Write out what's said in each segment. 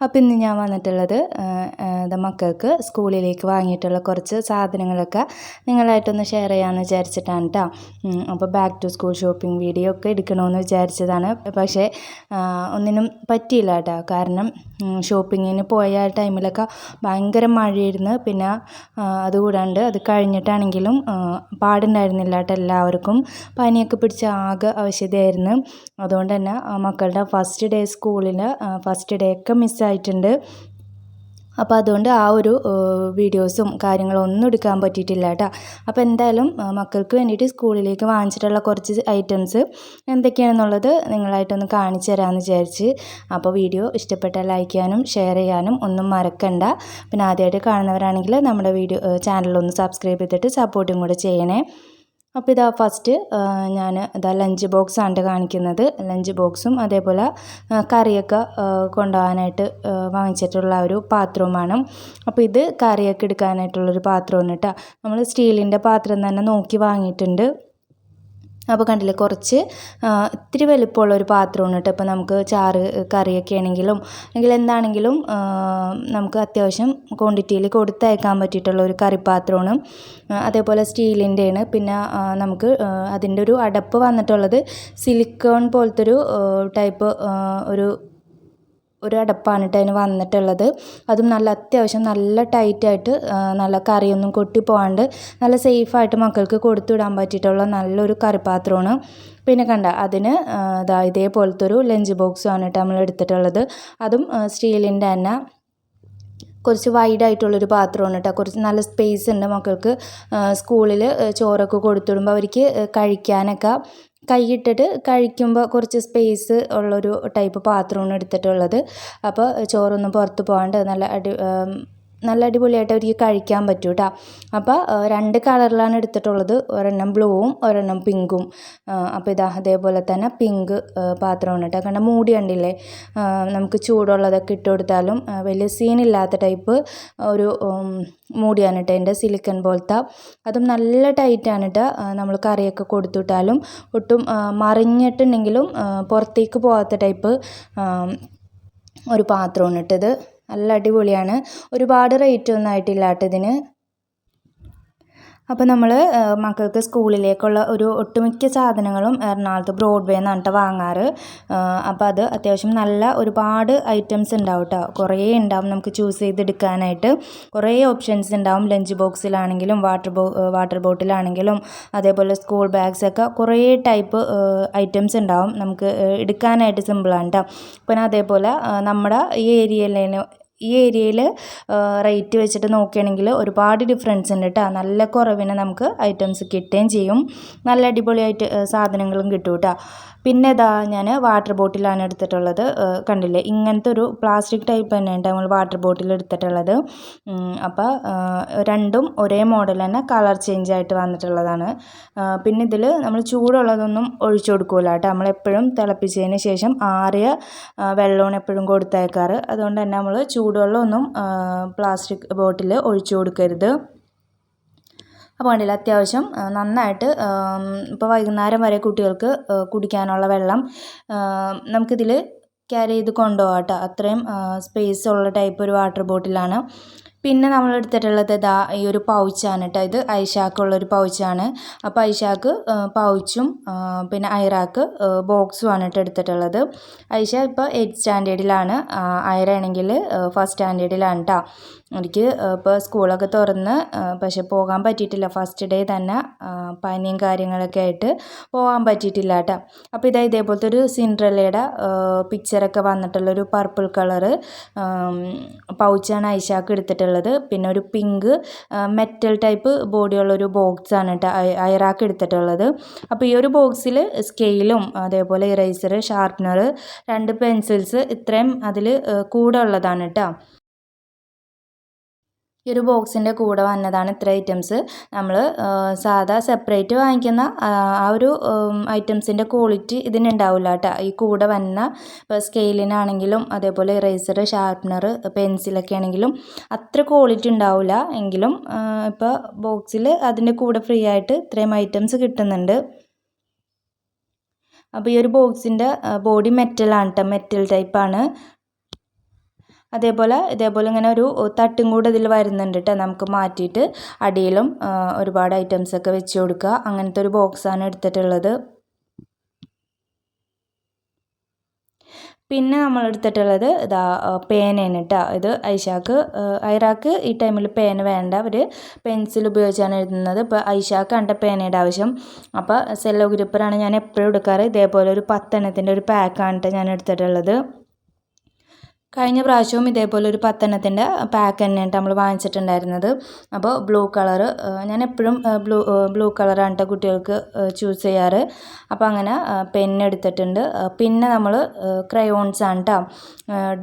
അപ്പോൾ ഇന്ന് ഞാൻ വന്നിട്ടുള്ളത് മക്കൾക്ക് സ്കൂളിലേക്ക് വാങ്ങിയിട്ടുള്ള കുറച്ച് സാധനങ്ങളൊക്കെ നിങ്ങളായിട്ടൊന്ന് ഷെയർ ചെയ്യാമെന്ന് വിചാരിച്ചിട്ടാണ് കേട്ടോ അപ്പോൾ back to school shopping video ഒക്കെ എടുക്കണമെന്ന് വിചാരിച്ചതാണ്. പക്ഷേ ഒന്നിനും പറ്റിയില്ല കേട്ടോ കാരണം ഷോപ്പിങ്ങിന് പോയ ടൈമിലൊക്കെ ഭയങ്കര മഴയായിരുന്നു. പിന്നെ അതുകൂടാണ്ട് അത് കഴിഞ്ഞിട്ടാണെങ്കിലും പാടുണ്ടായിരുന്നില്ല കേട്ടോ എല്ലാവർക്കും. പനിയൊക്കെ പിടിച്ച ആകെ ആവശ്യതയായിരുന്നു അതുകൊണ്ട് തന്നെ മക്കളുടെ ഫസ്റ്റ് ഡേ സ്കൂളിൽ ഫസ്റ്റ് ഡേ ഒക്കെ മിസ്സായിട്ടുണ്ട് അപ്പോൾ അതുകൊണ്ട് ആ ഒരു വീഡിയോസും കാര്യങ്ങളും ഒന്നും എടുക്കാൻ പറ്റിയിട്ടില്ല കേട്ടോ. അപ്പോൾ എന്തായാലും മക്കൾക്ക് വേണ്ടിയിട്ട് സ്കൂളിലേക്ക് വാങ്ങിച്ചിട്ടുള്ള കുറച്ച് ഐറ്റംസ് എന്തൊക്കെയാണെന്നുള്ളത് നിങ്ങളായിട്ടൊന്ന് കാണിച്ചു തരാമെന്ന് വിചാരിച്ച്. അപ്പോൾ വീഡിയോ ഇഷ്ടപ്പെട്ടാൽ ലൈക്ക് ചെയ്യാനും ഷെയർ ചെയ്യാനും ഒന്നും മറക്കണ്ട. പിന്നെ ആദ്യമായിട്ട് കാണുന്നവരാണെങ്കിൽ നമ്മുടെ വീഡിയോ ചാനലൊന്ന് സബ്സ്ക്രൈബ് ചെയ്തിട്ട് സപ്പോർട്ടും കൂടെ ചെയ്യണേ. അപ്പോൾ ഇതാ ഫസ്റ്റ് ഞാൻ ഇതാ ലഞ്ച് ബോക്സ് ആണ് കാണിക്കുന്നത്. ലഞ്ച് ബോക്സും അതേപോലെ കറിയൊക്കെ കൊണ്ടുപോകാനായിട്ട് വാങ്ങിച്ചിട്ടുള്ള ഒരു പാത്രവുമാണ്. അപ്പോൾ ഇത് കറിയൊക്കെ എടുക്കാനായിട്ടുള്ളൊരു പാത്രമാണ് കേട്ടോ. നമ്മൾ സ്റ്റീലിന്റെ പാത്രം തന്നെ നോക്കി വാങ്ങിയിട്ടുണ്ട്. അപ്പോൾ കണ്ടില്ലേ കുറച്ച് ഇത്തിരി വലിപ്പമുള്ള ഒരു പാത്രമാണ് കേട്ടോ. ഇപ്പോൾ നമുക്ക് ചാറ് കറിയൊക്കെ ആണെങ്കിലും അല്ലെങ്കിൽ എന്താണെങ്കിലും നമുക്ക് അത്യാവശ്യം ക്വാണ്ടിറ്റിയിൽ കൊടുത്തയക്കാൻ പറ്റിയിട്ടുള്ള ഒരു കറിപ്പാത്രമാണ് അതേപോലെ സ്റ്റീലിന്റെയാണ്. പിന്നെ നമുക്ക് അതിന്റെ ഒരു അടപ്പ് വന്നിട്ടുള്ളത് സിലിക്കോൺ പോലത്തെ ഒരു ടൈപ്പ് ഒരു ഒരു അടപ്പാണ് കേട്ടോ അതിന് വന്നിട്ടുള്ളത്. അതും നല്ല അത്യാവശ്യം നല്ല ടൈറ്റായിട്ട് നല്ല കറിയൊന്നും കൊട്ടി പോകാണ്ട് നല്ല സേഫായിട്ട് മക്കൾക്ക് കൊടുത്തു വിടാൻ പറ്റിയിട്ടുള്ള നല്ലൊരു കറിപാത്രമാണ്. പിന്നെ കണ്ട അതിന് ഇതാ ഇതേപോലത്തെ ഒരു ലഞ്ച് ബോക്സുമാണ് കേട്ടോ നമ്മൾ എടുത്തിട്ടുള്ളത്. അതും സ്റ്റീലിന്റെ തന്നെ. കുറച്ച് വൈഡ് ആയിട്ടുള്ളൊരു പാത്രമാണ് കേട്ടോ കുറച്ച് നല്ല സ്പേസ് ഉണ്ട് മക്കൾക്ക് സ്കൂളിൽ ചോറൊക്കെ കൊടുത്തുവിടുമ്പോൾ അവർക്ക് കഴിക്കാനൊക്കെ. കൈയിട്ടിട്ട് കഴിക്കുമ്പോൾ കുറച്ച് സ്പേസ് ഉള്ളൊരു ടൈപ്പ് പാത്രമാണ് എടുത്തിട്ടുള്ളത്. അപ്പോൾ ചോറൊന്നും പുറത്ത് പോകാണ്ട് നല്ല അടി നല്ല അടിപൊളിയായിട്ട് അവർക്ക് കഴിക്കാൻ പറ്റും കേട്ടോ അപ്പോൾ രണ്ട് കളറിലാണ് എടുത്തിട്ടുള്ളത്. ഒരെണ്ണം ബ്ലൂവും ഒരെണ്ണം പിങ്കും. അപ്പോൾ ഇതാ അതേപോലെ തന്നെ പിങ്ക് പാത്രമാണ് കേട്ടോ കണ്ട മൂടി കണ്ടില്ലേ? നമുക്ക് ചൂടുള്ളതൊക്കെ ഇട്ട് കൊടുത്താലും വലിയ സീനില്ലാത്ത ടൈപ്പ് ഒരു മൂടിയാണ് കേട്ടോ എന്റെ സിലിക്കൺ പോലത്തെ. അതും നല്ല ടൈറ്റാണ് കേട്ടോ നമ്മൾ കറിയൊക്കെ കൊടുത്തുവിട്ടാലും ഒട്ടും മറിഞ്ഞിട്ടുണ്ടെങ്കിലും പുറത്തേക്ക് പോകാത്ത ടൈപ്പ് ഒരു പാത്രമാണ് ഇട്ടത് നല്ല അടിപൊളിയാണ്. ഒരുപാട് റേറ്റ് ഒന്നും ആയിട്ടില്ല കേട്ടോ ഇതിന് അപ്പോൾ നമ്മൾ മക്കൾക്ക് സ്കൂളിലേക്കുള്ള ഒരു ഒട്ടുമിക്ക സാധനങ്ങളും എറണാകുളത്ത് ബ്രോഡ്വേ എന്ന് കേട്ടോ വാങ്ങാറ് അപ്പോൾ അത് അത്യാവശ്യം നല്ല ഒരുപാട് ഐറ്റംസ് ഉണ്ടാവും കേട്ടോ കുറേ ഉണ്ടാവും നമുക്ക് ചൂസ് ചെയ്തെടുക്കാനായിട്ട്. കുറേ ഓപ്ഷൻസ് ഉണ്ടാവും ലഞ്ച് ബോക്സിലാണെങ്കിലും വാട്ടർ ബോ വാട്ടർ ബോട്ടിലാണെങ്കിലും അതേപോലെ സ്കൂൾ ബാഗ്സ് ഒക്കെ കുറേ ടൈപ്പ് ഐറ്റംസ് ഉണ്ടാവും നമുക്ക് എടുക്കാനായിട്ട് സിമ്പിളാണ് കേട്ടോ പിന്നെ അതേപോലെ നമ്മുടെ ഈ ഏരിയയിൽ ഈ ഏരിയയിൽ റേറ്റ് വെച്ചിട്ട് നോക്കുകയാണെങ്കിൽ ഒരുപാട് ഡിഫറൻസ് ഉണ്ട് കേട്ടോ നല്ല കുറവിന് നമുക്ക് ഐറ്റംസ് കിട്ടുകയും ചെയ്യും. നല്ല അടിപൊളിയായിട്ട് സാധനങ്ങളും കിട്ടും കേട്ടോ പിന്നെ ഇതാ ഞാൻ വാട്ടർ ബോട്ടിലാണ് എടുത്തിട്ടുള്ളത്. കണ്ടില്ലേ? ഇങ്ങനത്തെ ഒരു പ്ലാസ്റ്റിക് ടൈപ്പ് തന്നെയാണ് നമ്മൾ വാട്ടർ ബോട്ടിൽ എടുത്തിട്ടുള്ളത്. അപ്പോൾ രണ്ടും ഒരേ മോഡൽ തന്നെ കളർ ചേഞ്ച് ആയിട്ട് വന്നിട്ടുള്ളതാണ്. പിന്നെ ഇതിൽ നമ്മൾ ചൂടുള്ളതൊന്നും ഒഴിച്ചു കൊടുക്കില്ല കേട്ടോ. നമ്മളെപ്പോഴും തിളപ്പിച്ചതിന് ശേഷം ആറിയ വെള്ളമാണ് എപ്പോഴും കൊടുത്തേക്കാറ്. അതുകൊണ്ട് തന്നെ നമ്മൾ ചൂടുവെള്ളമൊന്നും പ്ലാസ്റ്റിക് ബോട്ടിൽ ഒഴിച്ചു കൊടുക്കരുത്. അപ്പോൾ കണ്ടില്ല അത്യാവശ്യം നന്നായിട്ട് ഇപ്പോൾ വൈകുന്നേരം വരെ കുട്ടികൾക്ക് കുടിക്കാനുള്ള വെള്ളം നമുക്കിതിൽ ക്യാരി ചെയ്ത് കൊണ്ടുപോകാം കേട്ടോ അത്രയും സ്പേസ് ഉള്ള ടൈപ്പ് ഒരു വാട്ടർ ബോട്ടിലാണ് പിന്നെ നമ്മൾ എടുത്തിട്ടുള്ളത് ഇതാ ഈ ഒരു പൗച്ചാണ് കേട്ടോ ഇത് ഐഷാക്കുള്ളൊരു പൗച്ചാണ് അപ്പോൾ ഐഷാക്ക് പൗച്ചും പിന്നെ ഐറാക്ക് ബോക്സുമാണ് കേട്ടോ എടുത്തിട്ടുള്ളത്. ഐഷ ഇപ്പോൾ എയ്റ്റ് സ്റ്റാൻഡേർഡിലാണ് ഐറ ആണെങ്കിൽ ഫസ്റ്റ് സ്റ്റാൻഡേർഡിലാണ് കേട്ടോ എനിക്ക് ഇപ്പോൾ സ്കൂളൊക്കെ തുറന്ന് പക്ഷെ പോകാൻ പറ്റിയിട്ടില്ല. ഫസ്റ്റ് ഡേ തന്നെ പനിയും കാര്യങ്ങളൊക്കെ ആയിട്ട് പോകാൻ പറ്റിയിട്ടില്ല കേട്ടോ. അപ്പോൾ ഇതാ ഇതേപോലത്തെ ഒരു സിൻഡ്രല്ലയുടെ പിക്ചറൊക്കെ വന്നിട്ടുള്ളൊരു പർപ്പിൾ കളറ് പൗച്ചാണ് ഐഷാക്ക് എടുത്തിട്ടുള്ളത്. പിന്നെ ഒരു പിങ്ക് മെറ്റൽ ടൈപ്പ് ബോഡിയുള്ളൊരു ബോക്സാണ് കേട്ടോ ഐറാക്ക് എടുത്തിട്ടുള്ളത്. അപ്പോൾ ഈ ഒരു ബോക്സിൽ സ്കെയിലും അതേപോലെ ഇറേസർ ഷാർപ്നർ രണ്ട് പെൻസിൽസ് ഇത്രയും അതിൽ കൂടെ ഉള്ളതാണ് കേട്ടോ. ഈ ഒരു ബോക്സിന്റെ കൂടെ വന്നതാണ് ഇത്ര ഐറ്റംസ്. നമ്മൾ സാധാ സെപ്പറേറ്റ് വാങ്ങിക്കുന്ന ആ ഒരു ഐറ്റംസിന്റെ ക്വാളിറ്റി ഇതിനുണ്ടാവില്ല കേട്ടോ. ഈ കൂടെ വന്ന ഇപ്പോൾ സ്കെയിലിനാണെങ്കിലും അതേപോലെ ഇറേസർ ഷാർപ്നർ പെൻസിലൊക്കെ ആണെങ്കിലും അത്ര ക്വാളിറ്റി ഉണ്ടാവില്ല. എങ്കിലും ഇപ്പോൾ ബോക്സിൽ അതിന്റെ കൂടെ ഫ്രീ ആയിട്ട് ഇത്രയും ഐറ്റംസ് കിട്ടുന്നുണ്ട്. അപ്പോൾ ഈ ഒരു ബോക്സിന്റെ ബോഡി മെറ്റലാണ് കേട്ടോ. മെറ്റൽ ടൈപ്പാണ്. അതേപോലെ ഇതേപോലെ ഇങ്ങനെ ഒരു തട്ടും കൂടെ ഇതിൽ വരുന്നുണ്ട് കേട്ടോ നമുക്ക് മാറ്റിയിട്ട്. അടിയിലും ഒരുപാട് ഐറ്റംസ് ഒക്കെ വെച്ച് കൊടുക്കുക. അങ്ങനത്തെ ഒരു ബോക്സാണ് എടുത്തിട്ടുള്ളത്. പിന്നെ നമ്മൾ എടുത്തിട്ടുള്ളത് ഇതാ പേനയാണ് കേട്ടോ ഇത് ഐഷാക്ക് ഐറാക്ക് ഈ ടൈമിൽ പേന വേണ്ട. അവർ പെൻസിൽ ഉപയോഗിച്ചാണ് എഴുതുന്നത്. ഇപ്പോൾ ഐഷാക്ക് കണ്ട പേനയുടെ ആവശ്യം. അപ്പോൾ സെല്ലോ ഗ്രൂപ്പറാണ് ഞാൻ എപ്പോഴും എടുക്കാറ്. ഇതേപോലെ ഒരു പത്തെണ്ണത്തിന്റെ ഒരു പാക്കാണ് കേട്ടോ ഞാൻ എടുത്തിട്ടുള്ളത്. കഴിഞ്ഞ പ്രാവശ്യവും ഇതേപോലെ ഒരു പത്തെണ്ണത്തിന്റെ പാക്ക് തന്നെയാണ് നമ്മൾ വാങ്ങിച്ചിട്ടുണ്ടായിരുന്നത്. അപ്പോൾ ബ്ലൂ കളർ ഞാൻ എപ്പോഴും ബ്ലൂ ബ്ലൂ കളറാണ് കേട്ടോ കുട്ടികൾക്ക് ചൂസ് ചെയ്യാറ്. അപ്പോൾ അങ്ങനെ പെന്നെടുത്തിട്ടുണ്ട് പിന്നെ നമ്മൾ ക്രയോൺസ് ആണ് കേട്ടോ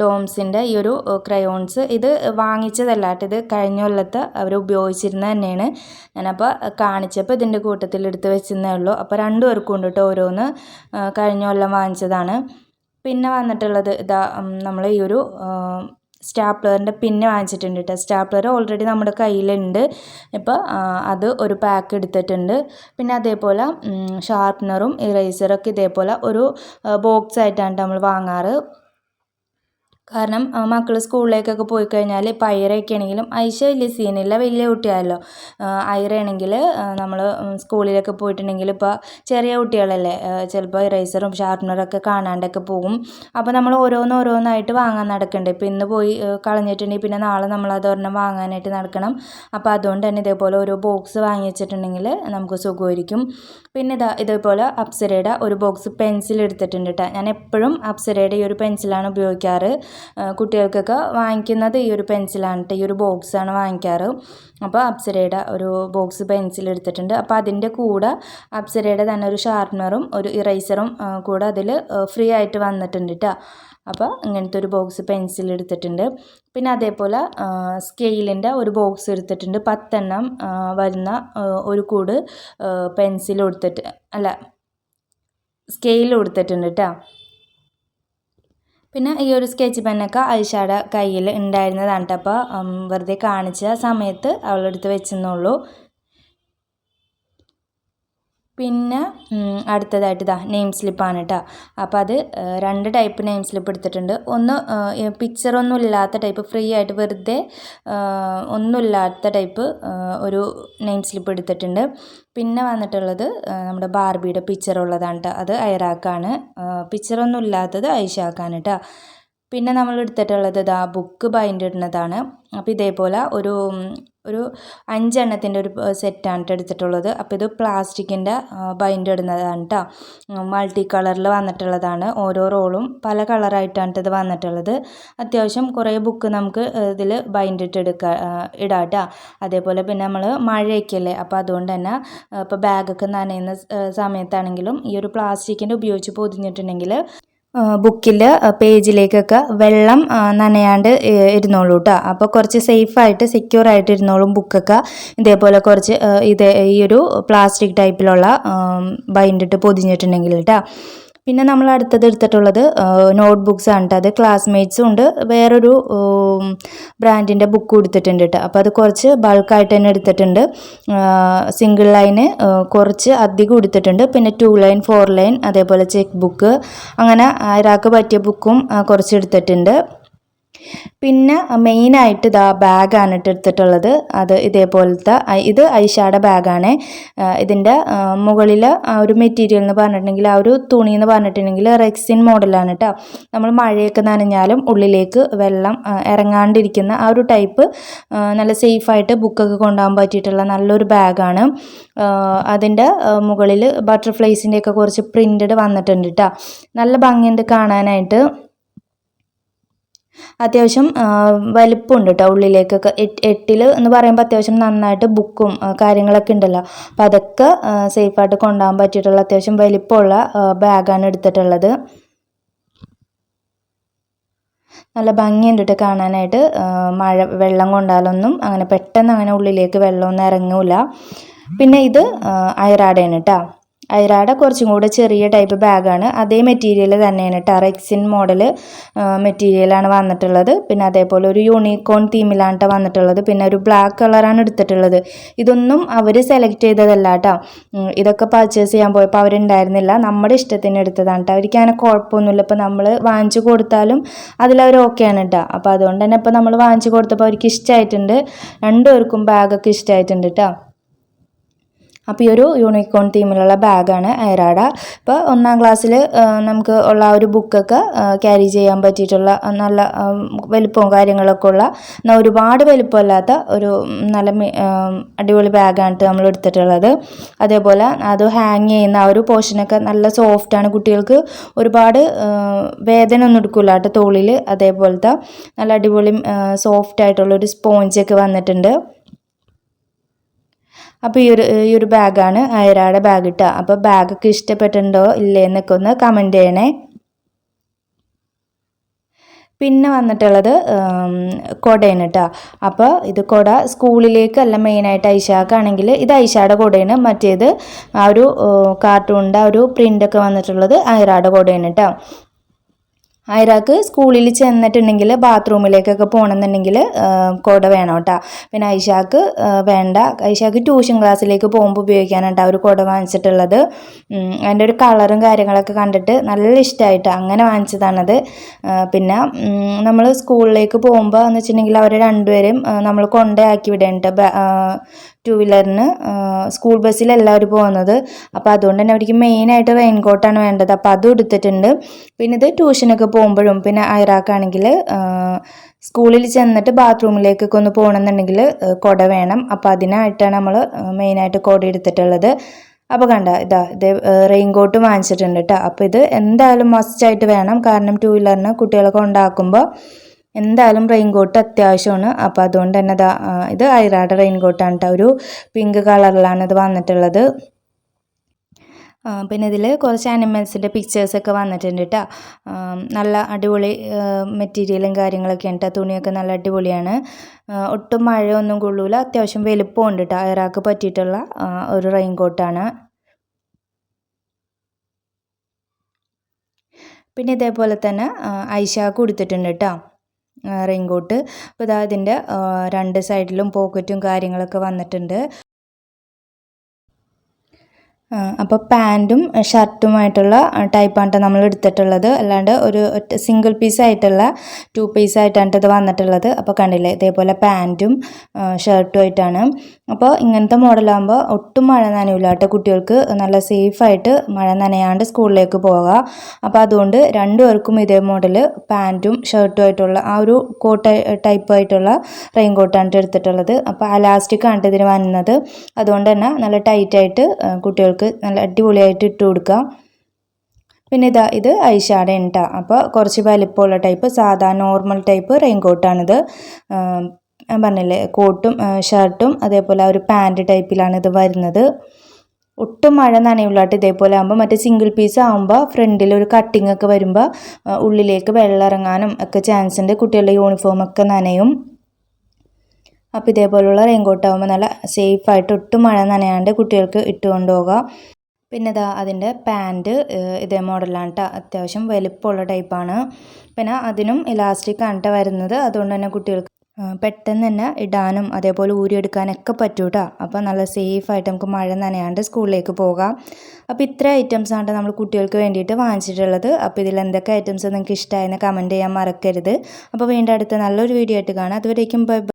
ഡോംസിന്റെ ഈ ഒരു ക്രയോൺസ് ഇത് വാങ്ങിച്ചതല്ല കേട്ടോ ഇത് കഴിഞ്ഞ കൊല്ലത്ത് അവർ ഉപയോഗിച്ചിരുന്ന തന്നെയാണ്. ഞാനപ്പോൾ കാണിച്ചപ്പോൾ ഇതിന്റെ കൂട്ടത്തിൽ എടുത്ത് വെച്ചെന്നേ ഉള്ളൂ. അപ്പോൾ രണ്ടു പേർക്കും ഉണ്ട് കേട്ടോ ഓരോന്ന് കഴിഞ്ഞ കൊല്ലം വാങ്ങിച്ചതാണ്. പിന്നെ വന്നിട്ടുള്ളത് ഇതാ നമ്മൾ ഈ ഒരു സ്റ്റാപ്ലറിന്റെ പിന്നെ വാങ്ങിച്ചിട്ടുണ്ട് കേട്ടോ സ്റ്റാപ്ലർ ഓൾറെഡി നമ്മുടെ കയ്യിലുണ്ട്. ഇപ്പോൾ അത് ഒരു പാക്ക് എടുത്തിട്ടുണ്ട്. പിന്നെ അതേപോലെ ഷാർപ്പ്നറും ഇറേസറൊക്കെ ഇതേപോലെ ഒരു ബോക്സ് ആയിട്ടാണ് നമ്മൾ വാങ്ങാറ്. കാരണം മക്കൾ സ്കൂളിലേക്കൊക്കെ പോയി കഴിഞ്ഞാൽ ഇപ്പോൾ ഐറയൊക്കെ ആണെങ്കിലും ഐഷ വലിയ സീനില്ല വലിയ കുട്ടിയായല്ലോ ഐറ ആണെങ്കിൽ നമ്മൾ സ്കൂളിലൊക്കെ പോയിട്ടുണ്ടെങ്കിൽ ഇപ്പോൾ ചെറിയ കുട്ടികളല്ലേ? ചിലപ്പോൾ ഇറേസറും ഷാർപ്പനറൊക്കെ കാണാണ്ടൊക്കെ പോകും അപ്പോൾ നമ്മൾ ഓരോന്ന് ഓരോന്നായിട്ട് വാങ്ങാൻ നടക്കണ്ടേ? ഇപ്പോൾ ഇന്ന് പോയി കളഞ്ഞിട്ടുണ്ടെങ്കിൽ പിന്നെ നാളെ നമ്മൾ അതൊരെണ്ണം വാങ്ങാനായിട്ട് നടക്കണം. അപ്പോൾ അതുകൊണ്ട് തന്നെ ഇതേപോലെ ഓരോ ബോക്സ് വാങ്ങി വെച്ചിട്ടുണ്ടെങ്കിൽ നമുക്ക് സുഖമായിരിക്കും. പിന്നെ ഇതാ ഇതേപോലെ അപ്സരയുടെ ഒരു ബോക്സ് പെൻസിൽ എടുത്തിട്ടുണ്ട് കേട്ടോ ഞാൻ എപ്പോഴും അപ്സരയുടെ ഈ ഒരു പെൻസിലാണ് ഉപയോഗിക്കാറ്. കുട്ടികൾക്കൊക്കെ വാങ്ങിക്കുന്നത് ഈ ഒരു പെൻസിലാണ് ഈ ഒരു ബോക്സാണ് വാങ്ങിക്കാറ്. അപ്പോൾ അപ്സരയുടെ ഒരു ബോക്സ് പെൻസിൽ എടുത്തിട്ടുണ്ട്. അപ്പോൾ അതിന്റെ കൂടെ അപ്സരയുടെ തന്നെ ഒരു ഷാർപ്പനറും ഒരു ഇറേസറും കൂടെ അതിൽ ഫ്രീ ആയിട്ട് വന്നിട്ടുണ്ട് കേട്ടോ അപ്പോൾ ഇങ്ങനത്തെ ഒരു ബോക്സ് പെൻസിൽ എടുത്തിട്ടുണ്ട്. പിന്നെ അതേപോലെ സ്കെയിലിന്റെ ഒരു ബോക്സ് എടുത്തിട്ടുണ്ട്. പത്തെണ്ണം വരുന്ന ഒരു കൂട് പെൻസിൽ കൊടുത്തിട്ട് അല്ല സ്കെയിൽ കൊടുത്തിട്ടുണ്ട് കേട്ടോ പിന്നെ ഈ ഒരു സ്കെച്ച് പെന്നൊക്കെ ഐഷാടെ കയ്യിൽ ഉണ്ടായിരുന്നതാണ് കേട്ടോ അപ്പോൾ വെറുതെ കാണിച്ച സമയത്ത് അവളെടുത്ത് വെച്ചെന്നുള്ളൂ. പിന്നെ അടുത്തതായിട്ട് ഇതാ നെയിം സ്ലിപ്പാണ് കേട്ടോ അപ്പോൾ അത് രണ്ട് ടൈപ്പ് നെയിം സ്ലിപ്പ് എടുത്തിട്ടുണ്ട്. ഒന്ന് പിക്ചറൊന്നും ഇല്ലാത്ത ടൈപ്പ് ഫ്രീ ആയിട്ട് വെറുതെ ഒന്നും ഒന്നുമില്ലാത്ത ടൈപ്പ് ഒരു നെയിം സ്ലിപ്പ് എടുത്തിട്ടുണ്ട്. പിന്നെ വന്നിട്ടുള്ളത് നമ്മുടെ ബാർബിയുടെ പിക്ചർ ഉള്ളതാണ് കേട്ടോ അത് ഐറാക്കാണ്. പിക്ചറൊന്നും ഇല്ലാത്തത് ഐഷാക്കാണ് കേട്ടോ പിന്നെ നമ്മൾ എടുത്തിട്ടുള്ളത് ഇതാ ബുക്ക് ബൈൻഡ് ഇടുന്നതാണ്. അപ്പോൾ ഇതേപോലെ ഒരു ഒരു അഞ്ചെണ്ണത്തിന്റെ ഒരു സെറ്റാണ് എടുത്തിട്ടുള്ളത്. അപ്പോൾ ഇത് പ്ലാസ്റ്റിക്കിന്റെ ബൈൻഡ് ഇടുന്നതാണ് കേട്ടോ മൾട്ടി കളറിൽ വന്നിട്ടുള്ളതാണ്. ഓരോ റോളും പല കളറായിട്ടാണ് ഇത് വന്നിട്ടുള്ളത്. അത്യാവശ്യം കുറേ ബുക്ക് നമുക്ക് ഇതിൽ ബൈൻഡ് ഇട്ട് എടുക്കുക ഇടാം കേട്ടോ അതേപോലെ പിന്നെ നമ്മൾ മഴയൊക്കെയല്ലേ? അപ്പോൾ അതുകൊണ്ട് തന്നെ ഇപ്പോൾ ബാഗൊക്കെ നനയുന്ന സമയത്താണെങ്കിലും ഈ ഒരു പ്ലാസ്റ്റിക്കിന്റെ ഉപയോഗിച്ച് പൊതിഞ്ഞിട്ടുണ്ടെങ്കിൽ ബുക്കിൽ പേജിലേക്കൊക്കെ വെള്ളം നനയാണ്ട് ഇരുന്നോളൂ കേട്ടോ അപ്പോൾ കുറച്ച് സേഫായിട്ട് സെക്യൂർ ആയിട്ട് ഇരുന്നോളും ബുക്കൊക്കെ ഇതേപോലെ കുറച്ച് ഇത് ഈ ഒരു പ്ലാസ്റ്റിക് ടൈപ്പിലുള്ള ബൈൻഡിട്ട് പൊതിഞ്ഞിട്ടുണ്ടെങ്കിൽ കേട്ടോ പിന്നെ നമ്മൾ അടുത്തത് എടുത്തിട്ടുള്ളത് നോട്ട് ബുക്സ് ആണ് കേട്ടോ അത് ക്ലാസ്മേറ്റ്സും ഉണ്ട്. വേറൊരു ബ്രാൻഡിന്റെ ബുക്ക് കൊടുത്തിട്ടുണ്ട് കേട്ടോ അപ്പോൾ അത് കുറച്ച് ബൾക്കായിട്ട് തന്നെ എടുത്തിട്ടുണ്ട്. സിംഗിൾ ലൈന് കുറച്ച് അധികം എടുത്തിട്ടുണ്ട് പിന്നെ ടു ലൈൻ ഫോർ ലൈൻ അതേപോലെ ചെക്ക് ബുക്ക് അങ്ങനെ ഒരാൾക്ക് പറ്റിയ ബുക്കും കുറച്ച് എടുത്തിട്ടുണ്ട്. പിന്നെ മെയിനായിട്ട് ഇതാ ബാഗാണ് ഇട്ട് എടുത്തിട്ടുള്ളത് അത് ഇതേപോലത്തെ ഇത് ഐഷാടെ ബാഗാണ്. ഇതിന്റെ മുകളിൽ ആ ഒരു മെറ്റീരിയൽ എന്ന് പറഞ്ഞിട്ടുണ്ടെങ്കിൽ ആ ഒരു തുണി എന്ന് പറഞ്ഞിട്ടുണ്ടെങ്കിൽ റെക്സിൻ മോഡലാണ് കേട്ടോ നമ്മൾ മഴയൊക്കെ നനഞ്ഞാലും ഉള്ളിലേക്ക് വെള്ളം ഇറങ്ങാണ്ടിരിക്കുന്ന ആ ഒരു ടൈപ്പ് നല്ല സേഫായിട്ട് ബുക്കൊക്കെ കൊണ്ടുപോകാൻ പറ്റിയിട്ടുള്ള നല്ലൊരു ബാഗാണ്. അതിന്റെ മുകളിൽ ബട്ടർഫ്ലൈസിന്റെയൊക്കെ കുറച്ച് പ്രിന്റഡ് വന്നിട്ടുണ്ട് കേട്ടോ നല്ല ഭംഗിയുണ്ട് കാണാനായിട്ട്. അത്യാവശ്യം വലിപ്പമുണ്ട് കേട്ടോ ഉള്ളിലേക്കൊക്കെ. എട്ട് എട്ടിൽ എന്ന് പറയുമ്പോൾ അത്യാവശ്യം നന്നായിട്ട് ബുക്കും കാര്യങ്ങളൊക്കെ ഉണ്ടല്ലോ. അപ്പം അതൊക്കെ സേഫായിട്ട് കൊണ്ടുപോകാൻ പറ്റിയിട്ടുള്ള അത്യാവശ്യം വലിപ്പമുള്ള ബാഗാണ് എടുത്തിട്ടുള്ളത്. നല്ല ഭംഗിയുണ്ട് കേട്ടോ കാണാനായിട്ട്. മഴ വെള്ളം കൊണ്ടാലൊന്നും അങ്ങനെ പെട്ടെന്ന് അങ്ങനെ ഉള്ളിലേക്ക് വെള്ളമൊന്നും ഇറങ്ങൂല. പിന്നെ ഇത് അയറാടയാണ് കേട്ടോ ഐറാടെ കുറച്ചും കൂടെ ചെറിയ ടൈപ്പ് ബാഗാണ് അതേ മെറ്റീരിയൽ തന്നെയാണ് കേട്ടോ റെക്സിൻ മോഡൽ മെറ്റീരിയലാണ് വന്നിട്ടുള്ളത്. പിന്നെ അതേപോലെ ഒരു യൂണിക്കോൺ തീമിലാണ് കേട്ടോ വന്നിട്ടുള്ളത്. പിന്നെ ഒരു ബ്ലാക്ക് കളറാണ് എടുത്തിട്ടുള്ളത്. ഇതൊന്നും അവർ സെലക്ട് ചെയ്തതല്ല കേട്ടോ ഇതൊക്കെ പർച്ചേസ് ചെയ്യാൻ പോയപ്പോൾ അവരുണ്ടായിരുന്നില്ല. നമ്മുടെ ഇഷ്ടത്തിന് എടുത്തതാണ് കേട്ടോ അവർക്ക് അങ്ങനെ കുഴപ്പമൊന്നുമില്ല. ഇപ്പോൾ നമ്മൾ വാങ്ങിച്ചു കൊടുത്താലും അതിലവർ ഓക്കെയാണ് കേട്ടോ അപ്പോൾ അതുകൊണ്ട് തന്നെ ഇപ്പോൾ നമ്മൾ വാങ്ങിച്ചു കൊടുത്തപ്പോൾ അവർക്ക് ഇഷ്ടമായിട്ടുണ്ട് രണ്ടുപേർക്കും ബാഗൊക്കെ ഇഷ്ടമായിട്ടുണ്ട് കേട്ടോ അപ്പോൾ ഈ ഒരു യൂണിക്കോൺ തീമിലുള്ള ബാഗാണ് ഐറാഡ ഇപ്പോൾ ഒന്നാം ക്ലാസ്സിൽ നമുക്ക് ഉള്ള ഒരു ബുക്കൊക്കെ ക്യാരി ചെയ്യാൻ പറ്റിയിട്ടുള്ള നല്ല വലിപ്പവും കാര്യങ്ങളൊക്കെ ഉള്ള എന്നാൽ ഒരുപാട് വലിപ്പമില്ലാത്ത ഒരു നല്ല അടിപൊളി ബാഗാണ് നമ്മൾ എടുത്തിട്ടുള്ളത്. അതേപോലെ അത് ഹാങ് ചെയ്യുന്ന ആ ഒരു പോർഷനൊക്കെ നല്ല സോഫ്റ്റാണ് കുട്ടികൾക്ക് ഒരുപാട് വേദന ഒന്നും എടുക്കില്ല കേട്ടോ തോളിൽ അതേപോലത്തെ നല്ല അടിപൊളി സോഫ്റ്റ് ആയിട്ടുള്ള ഒരു സ്പോഞ്ചൊക്കെ വന്നിട്ടുണ്ട്. അപ്പോൾ ഈ ഒരു ഈ ഒരു ബാഗാണ് അയരാടെ ബാഗ് ഇട്ടുക അപ്പോൾ ബാഗൊക്കെ ഇഷ്ടപ്പെട്ടിട്ടുണ്ടോ ഇല്ലേ എന്നൊക്കെ ഒന്ന് കമന്റ് ചെയ്യണേ. പിന്നെ വന്നിട്ടുള്ളത് കൊടയാണ് കേട്ടോ അപ്പോൾ ഇത് കുട സ്കൂളിലേക്കല്ല മെയിനായിട്ട് ഐഷാക്കാണെങ്കിൽ ഇത് ഐഷാടെ കുടയാണ് മറ്റേത് ആ ഒരു കാർട്ടൂണിന്റെ ആ ഒരു പ്രിന്റൊക്കെ വന്നിട്ടുള്ളത് ഐറാടെ കുടയാണ് കേട്ടോ ഐറാക്ക് സ്കൂളിൽ ചെന്നിട്ടുണ്ടെങ്കിൽ ബാത്റൂമിലേക്കൊക്കെ പോകണമെന്നുണ്ടെങ്കിൽ കുട വേണം കേട്ടോ. പിന്നെ ഐഷാക്ക് വേണ്ട. ഐഷാക്ക് ട്യൂഷൻ ക്ലാസ്സിലേക്ക് പോകുമ്പോൾ ഉപയോഗിക്കാനാണ് ഒരു കുട വാങ്ങിച്ചിട്ടുള്ളത്. അതിന്റെ ഒരു കളറും കാര്യങ്ങളൊക്കെ കണ്ടിട്ട് നല്ല ഇഷ്ടമായിട്ട് അങ്ങനെ വാങ്ങിച്ചതാണത്. പിന്നെ നമ്മൾ സ്കൂളിലേക്ക് പോകുമ്പോൾ എന്ന് വെച്ചിട്ടുണ്ടെങ്കിൽ അവരെ രണ്ടുപേരും നമ്മൾ കൊണ്ടേ ആക്കി വിടേണ്ട ടു വീലറിന് സ്കൂൾ ബസ്സിൽ എല്ലാവരും പോകുന്നത്. അപ്പോൾ അതുകൊണ്ട് തന്നെ അവർക്ക് മെയിനായിട്ട് റെയിൻ കോട്ടാണ് വേണ്ടത്. അപ്പോൾ അതും എടുത്തിട്ടുണ്ട്. പിന്നെ ഇത് ട്യൂഷനൊക്കെ പോകുമ്പോഴും പിന്നെ അയറാക്കാണെങ്കിൽ സ്കൂളിൽ ചെന്നിട്ട് ബാത്റൂമിലേക്കൊക്കെ ഒന്ന് പോകണമെന്നുണ്ടെങ്കിൽ കുട വേണം. അപ്പോൾ അതിനായിട്ടാണ് നമ്മൾ മെയിനായിട്ട് കുട എടുത്തിട്ടുള്ളത്. അപ്പോൾ കണ്ട ഇതാ ഇത് റെയിൻ കോട്ട് വാങ്ങിച്ചിട്ടുണ്ട് കേട്ടോ. അപ്പോൾ ഇത് എന്തായാലും മസ്റ്റായിട്ട് വേണം. കാരണം ടു വീലറിന് കുട്ടികളെ കൊണ്ടാക്കുമ്പോൾ എന്തായാലും റെയിൻകോട്ട് അത്യാവശ്യമാണ്. അപ്പോൾ അതുകൊണ്ട് തന്നെ ഇത് ഐറാഡ് റെയിൻകോട്ടാണ് കേട്ടോ ഒരു പിങ്ക് കളറിലാണ് ഇത് വന്നിട്ടുള്ളത്. പിന്നെ ഇതിൽ കുറച്ച് ആനിമൽസിന്റെ പിക്ചേഴ്സൊക്കെ വന്നിട്ടുണ്ട് കേട്ടോ നല്ല അടിപൊളി മെറ്റീരിയലും കാര്യങ്ങളൊക്കെ ഉണ്ട്. തുണിയൊക്കെ നല്ല അടിപൊളിയാണ്. ഒട്ടും മഴയൊന്നും കൊള്ളൂല. അത്യാവശ്യം വലുപ്പമുണ്ട് കേട്ടോ അയറാക്ക് പറ്റിയിട്ടുള്ള ഒരു റെയിൻ കോട്ടാണ് പിന്നെ ഇതേപോലെ തന്നെ ഐഷാക്ക് കൊടുത്തിട്ടുണ്ട് കേട്ടോ റെയിൻ കോട്ട് അപ്പോൾ ഇതാ ഇതിന്റെ രണ്ട് സൈഡിലും പോക്കറ്റും കാര്യങ്ങളൊക്കെ വന്നിട്ടുണ്ട്. അപ്പോൾ പാന്റും ഷർട്ടുമായിട്ടുള്ള ടൈപ്പാണ് നമ്മൾ എടുത്തിട്ടുള്ളത്. അല്ലാണ്ട് ഒരു സിംഗിൾ പീസ് ആയിട്ടുള്ള ടു പീസ് ആയിട്ടാണ് ഇത് വന്നിട്ടുള്ളത്. അപ്പോൾ കണ്ടില്ലേ ഇതേപോലെ പാന്റും ഷർട്ടും ആയിട്ടാണ് അപ്പോൾ ഇങ്ങനത്തെ മോഡലാകുമ്പോൾ ഒട്ടും മഴ നനയില്ല കേട്ടോ കുട്ടികൾക്ക്. നല്ല സേഫായിട്ട് മഴ നനയാണ്ട് സ്കൂളിലേക്ക് പോകാം. അപ്പോൾ അതുകൊണ്ട് രണ്ടുപേർക്കും ഇതേ മോഡൽ പാന്റും ഷർട്ടും ആയിട്ടുള്ള ആ ഒരു കോട്ട് ടൈപ്പ് ആയിട്ടുള്ള റെയിൻ കോട്ടാണ് എടുത്തിട്ടുള്ളത്. അപ്പോൾ അലാസ്റ്റിക് ആണ് ഇതിന് വന്നത്. അതുകൊണ്ട് തന്നെ നല്ല ടൈറ്റായിട്ട് കുട്ടികൾക്ക് നല്ല അടിപൊളിയായിട്ട് ഇട്ട് കൊടുക്കാം. പിന്നെ ഇതാ ഇത് ഐഷാടെ ഉണ്ട് അപ്പോൾ കുറച്ച് വലിപ്പമുള്ള ടൈപ്പ് സാധാ നോർമൽ ടൈപ്പ് റെയിൻ കോട്ടാണിത് ഞാൻ പറഞ്ഞില്ലേ കോട്ടും ഷർട്ടും അതേപോലെ ആ ഒരു പാന്റ് ടൈപ്പിലാണ് ഇത് വരുന്നത്. ഒട്ടും മഴ നനയുള്ളാട്ട് ഇതേപോലെ ആകുമ്പോൾ മറ്റേ സിംഗിൾ പീസ് ആകുമ്പോൾ ഫ്രണ്ടിൽ ഒരു കട്ടിംഗ് ഒക്കെ വരുമ്പോൾ ഉള്ളിലേക്ക് വെള്ളം ഇറങ്ങാനും ഒക്കെ ചാൻസ് ഉണ്ട്. കുട്ടികളുടെ യൂണിഫോം ഒക്കെ നനയും. അപ്പോൾ ഇതേപോലുള്ള റെയിൻകോട്ട് ആകുമ്പോൾ നല്ല സേഫായിട്ട് ഒട്ടും മഴ നനയാണ്ട് കുട്ടികൾക്ക് ഇട്ട് കൊണ്ടുപോകാം പിന്നെ ഇതാ അതിന്റെ പാന്റ് ഇതേ മോഡലാണ് കേട്ടോ അത്യാവശ്യം വലിപ്പമുള്ള ടൈപ്പാണ് പിന്നെ അതിനും ഇലാസ്റ്റിക് ആണ് വരുന്നത്. അതുകൊണ്ട് തന്നെ കുട്ടികൾക്ക് പെട്ടെന്ന് തന്നെ ഇടാനും അതേപോലെ ഊരിയെടുക്കാനൊക്കെ പറ്റും കേട്ടോ അപ്പോൾ നല്ല സേഫായിട്ട് നമുക്ക് മഴ നനയാണ്ട് സ്കൂളിലേക്ക് പോകാം. അപ്പോൾ ഇത്ര ഐറ്റംസ് ആണ് നമ്മൾ കുട്ടികൾക്ക് വേണ്ടിയിട്ട് വാങ്ങിച്ചിട്ടുള്ളത്. അപ്പോൾ ഇതിൽ എന്തൊക്കെ ഐറ്റംസ് നിങ്ങൾക്ക് ഇഷ്ടമായെന്ന് കമന്റ് ചെയ്യാൻ മറക്കരുത്. അപ്പോൾ വീണ്ടും അടുത്ത നല്ലൊരു വീഡിയോ ആയിട്ട് കാണാം. അതുവരേക്കും ബൈ